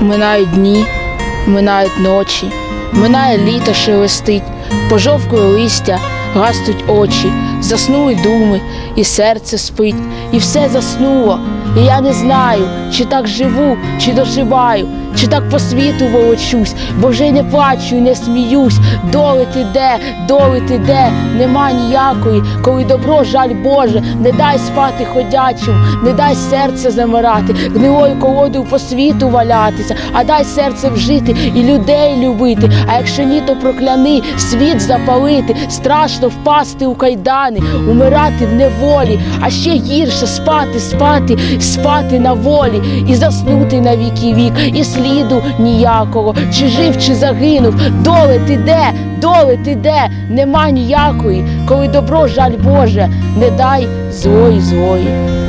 Минають дні, минають ночі, минає літо шелестить, пожовкує листя, гастуть очі, заснули думи, і серце спить, і все заснуло. І я не знаю, чи так живу, чи доживаю, чи так по світу волочусь, бо вже не плачу, не сміюсь. Доли ти де, доли ти де, нема ніякої, коли добро, жаль Боже, не дай спати ходячим, не дай серце замирати, гнилою колодою по світу валятися, а дай серце вжити і людей любити. А якщо ні, то прокляни світ запалити, страшно впасти у кайдани, умирати в неволі, а ще гірше спати, спати, спати на волі і заснути на віки вік, і сліду ніякого, чи жив, чи загинув. Доле ти де, доле ти де, нема ніякої, коли добро, жаль Боже, не дай злої злої.